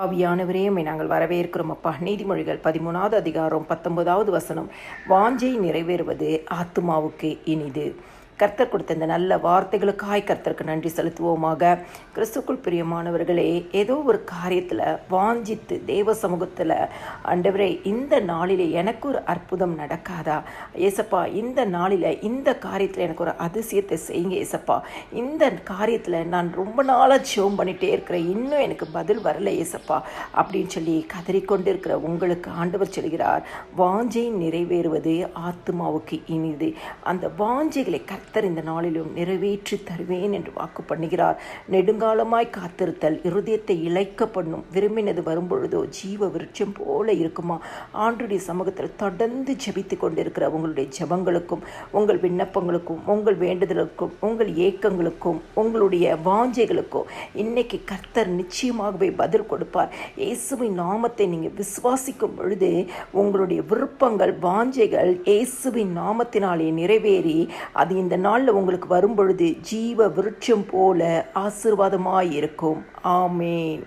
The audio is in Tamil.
ஆவியானவரே உம்மை நாங்கள் வரவேற்கிறோம். அப்பா நீதிமொழிகள் பதிமூணாவது அதிகாரம் பத்தொன்பதாவது வசனம். வாஞ்சை நிறைவேறுவது ஆத்துமாவுக்கு இனிது. கர்த்தர் கொடுத்த இந்த நல்ல வார்த்தைகளுக்காய் கர்த்தருக்கு நன்றி செலுத்துவோமாக. கிறிஸ்துக்குள் பிரியமானவர்களே ஏதோ ஒரு காரியத்தில் வாஞ்சித்து தேவ சமூகத்தில் ஆண்டவரே இந்த நாளிலே எனக்கு ஒரு அற்புதம் நடக்காதா? ஏசப்பா இந்த நாளில் இந்த காரியத்தில் எனக்கு ஒரு அதிசயத்தை செய்யுங்க ஏசப்பா. இந்த காரியத்தில் நான் ரொம்ப நாளாக ஜோம் பண்ணிகிட்டே இருக்கிறேன். இன்னும் எனக்கு பதில் வரல ஏசப்பா. அப்படின்னு சொல்லி கதறிக்கொண்டு இருக்கிற உங்களுக்கு ஆண்டவர் சொல்கிறார் வாஞ்சை நிறைவேறுவது ஆத்மாவுக்கு இனிது. அந்த வாஞ்சைகளை கர்த்தர் இந்த நாளிலும் நிறைவேற்றி தருவேன் என்று வாக்கு பண்ணுகிறார். நெடுங்காலமாய் காத்திருத்தல் இருதயத்தை இழைக்க பண்ணும் விரும்பினது வரும்பொழுதோ ஜீவ விருட்சம் போல இருக்குமா? ஆண்டுடைய சமூகத்தில் தொடர்ந்து ஜபித்து கொண்டிருக்கிற உங்களுடைய ஜெபங்களுக்கும் உங்கள் விண்ணப்பங்களுக்கும் உங்கள் வேண்டுதலுக்கும் உங்கள் ஏக்கங்களுக்கும் உங்களுடைய வாஞ்சைகளுக்கும் இன்னைக்கு கர்த்தர் நிச்சயமாகவே பதில் கொடுப்பார். இயேசுவின் நாமத்தை நீங்கள் விசுவாசிக்கும் பொழுது உங்களுடைய விருப்பங்கள் வாஞ்சைகள் இயேசுவின் நாமத்தினாலே நிறைவேறி அது இந்த நாளில் உங்களுக்கு வரும்பொழுது ஜீவ விருட்சம் போல ஆசீர்வாதமாக இருக்கும் ஆமேன்.